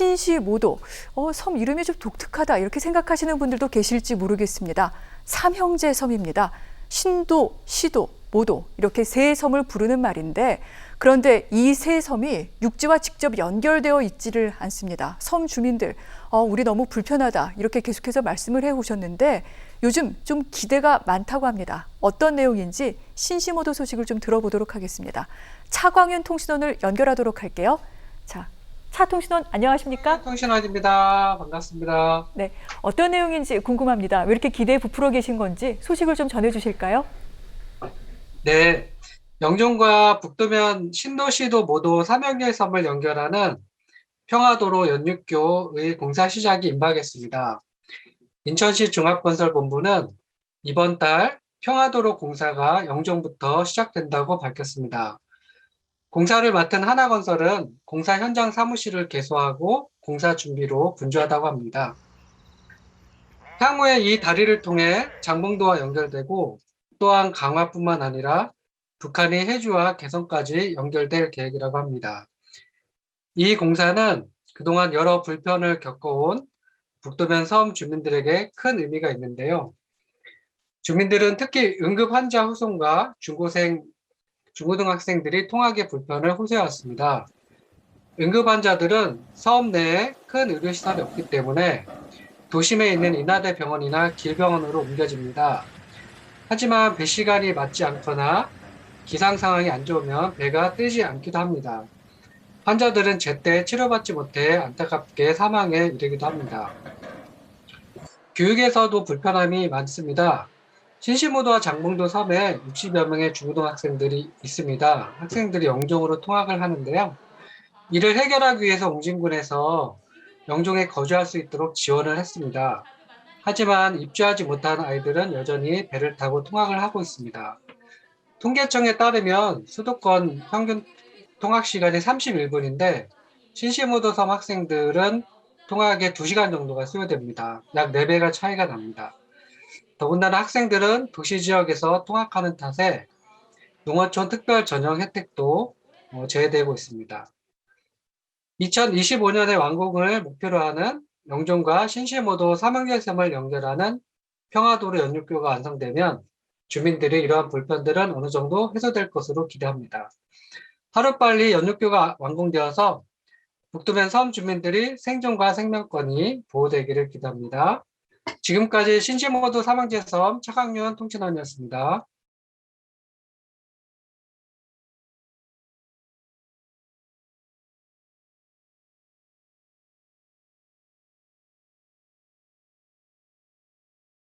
신시모도 어, 섬 이름이 좀 독특하다 이렇게 생각하시는 분들도 계실지 모르겠습니다. 삼형제 섬입니다. 신도, 시도, 모도 이렇게 세 섬을 부르는 말인데 그런데 이 세 섬이 육지와 직접 연결되어 있지를 않습니다. 섬 주민들 어, 우리 너무 불편하다 이렇게 계속해서 말씀을 해 오셨는데 요즘 좀 기대가 많다고 합니다. 어떤 내용인지 신시모도 소식을 좀 들어보도록 하겠습니다. 차광윤 통신원을 연결하도록 할게요. 자, 차 통신원 안녕하십니까? 통신원입니다. 반갑습니다. 네, 어떤 내용인지 궁금합니다. 왜 이렇게 기대에 부풀어 계신 건지 소식을 좀 전해주실까요? 네, 영종과 북도면 신도시도 모두 삼형제 섬을 연결하는 평화도로 연육교의 공사 시작이 임박했습니다. 인천시 종합건설본부는 이번 달 평화도로 공사가 영종부터 시작된다고 밝혔습니다. 공사를 맡은 하나건설은 공사 현장 사무실을 개소하고 공사 준비로 분주하다고 합니다. 향후에 이 다리를 통해 장봉도와 연결되고 또한 강화뿐만 아니라 북한이 해주와 개성까지 연결될 계획이라고 합니다. 이 공사는 그동안 여러 불편을 겪어온 북도면 섬 주민들에게 큰 의미가 있는데요. 주민들은 특히 응급 환자 후송과 중고생, 중고등학생들이 통학의 불편을 호소해왔습니다. 응급 환자들은 섬 내에 큰 의료시설이 없기 때문에 도심에 있는 인하대 병원이나 길병원으로 옮겨집니다. 하지만 배 시간이 맞지 않거나 기상 상황이 안 좋으면 배가 뜨지 않기도 합니다. 환자들은 제때 치료받지 못해 안타깝게 사망에 이르기도 합니다. 교육에서도 불편함이 많습니다. 신시모도와 장봉도 섬에 60여 명의 중고등학생들이 있습니다. 학생들이 영종으로 통학을 하는데요. 이를 해결하기 위해서 웅진군에서 영종에 거주할 수 있도록 지원을 했습니다. 하지만 입주하지 못한 아이들은 여전히 배를 타고 통학을 하고 있습니다. 통계청에 따르면 수도권 평균 통학 시간이 31분인데 신시모도 섬 학생들은 통학에 2시간 정도가 소요됩니다. 약 4배가 차이가 납니다. 더군다나 학생들은 도시 지역에서 통학하는 탓에 농어촌 특별 전형 혜택도 어, 제외되고 있습니다. 2025년의 완공을 목표로 하는 영종과 신시모도 삼형제섬을 연결하는 평화도로 연육교가 완성되면 주민들의 이러한 불편들은 어느 정도 해소될 것으로 기대합니다. 하루빨리 연육교가 완공되어서 북두면 섬 주민들이 생존과 생명권이 보호되기를 기대합니다. 지금까지 신시모도 삼형제섬 차강윤 통신원이었습니다.